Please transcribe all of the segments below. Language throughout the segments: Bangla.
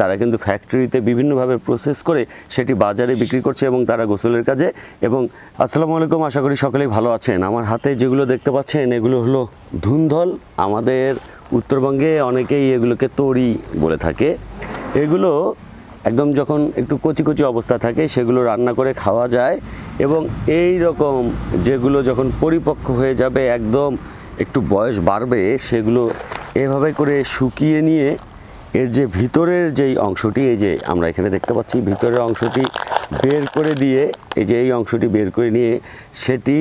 তারা কিন্তু ফ্যাক্টরিতে বিভিন্নভাবে প্রসেস করে সেটি বাজারে বিক্রি করছে এবং তারা গোসলের কাজে। এবং আসসালামু আলাইকুম, আশা করি সকলেই ভালো আছেন। আমার হাতে যেগুলো দেখতে পাচ্ছেন, এগুলো হলো ধুন্ধল। আমাদের উত্তরবঙ্গে অনেকেই এগুলোকে তরি বলে থাকে। এগুলো একদম যখন একটু কচি কচি অবস্থা থাকে, সেগুলো রান্না করে খাওয়া যায়। এবং এই রকম যেগুলো যখন পরিপক্ক হয়ে যাবে, একদম একটু বয়স বাড়বে, সেগুলো এভাবে করে শুকিয়ে নিয়ে এর যে ভিতরের যেই অংশটি, এই যে আমরা এখানে দেখতে পাচ্ছি, ভিতরের অংশটি বের করে দিয়ে, এই যে এই অংশটি বের করে নিয়ে সেটি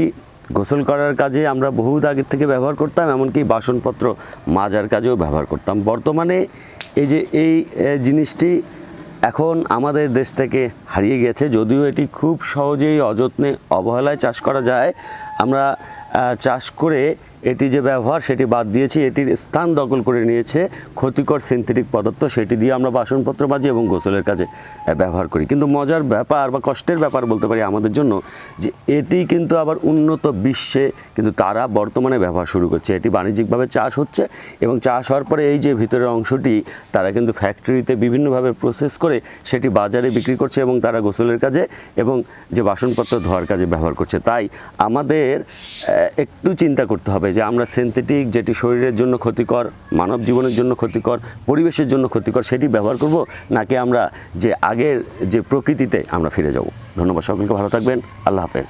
গোসল করার কাজে আমরা বহুত আগের থেকে ব্যবহার করতাম, এমনকি বাসনপত্র মাজার কাজেও ব্যবহার করতাম। বর্তমানে এই যে এই জিনিসটি এখন আমাদের দেশ থেকে হারিয়ে গেছে, যদিও এটি খুব সহজেই অযত্নে অবহেলায় চাষ করা যায়। আমরা চাষ করে এটি যে ব্যবহার, সেটি বাদ দিয়েছি। এটির স্থান দখল করে নিয়েছে ক্ষতিকর সিনথেটিক পদার্থ। সেটি দিয়ে আমরা বাসনপত্র মাজি এবং গোসলের কাজে ব্যবহার করি। কিন্তু মজার ব্যাপার বা কষ্টের ব্যাপার বলতে পারি আমাদের জন্য যে এটি কিন্তু আবার উন্নত বিশ্বে কিন্তু তারা বর্তমানে ব্যবহার শুরু করছে। এটি বাণিজ্যিকভাবে চাষ হচ্ছে এবং চাষ হওয়ার পরে এই যে ভিতরের অংশটি, তারা কিন্তু ফ্যাক্টরিতে বিভিন্নভাবে প্রসেস করে সেটি বাজারে বিক্রি করছে এবং তারা গোসলের কাজে এবং যে বাসনপত্র ধোয়ার কাজে ব্যবহার করছে। তাই আমাদের একটু চিন্তা করতে হবে যে আমরা সিনথেটিক যেটি শরীরের জন্য ক্ষতিকর, মানব জীবনের জন্য ক্ষতিকর, পরিবেশের জন্য ক্ষতিকর, সেটি ব্যবহার করব, নাকি আমরা যে আগের যে প্রকৃতিতে আমরা ফিরে যাব। ধন্যবাদ সকলকে, ভালো থাকবেন। আল্লাহ হাফেজ।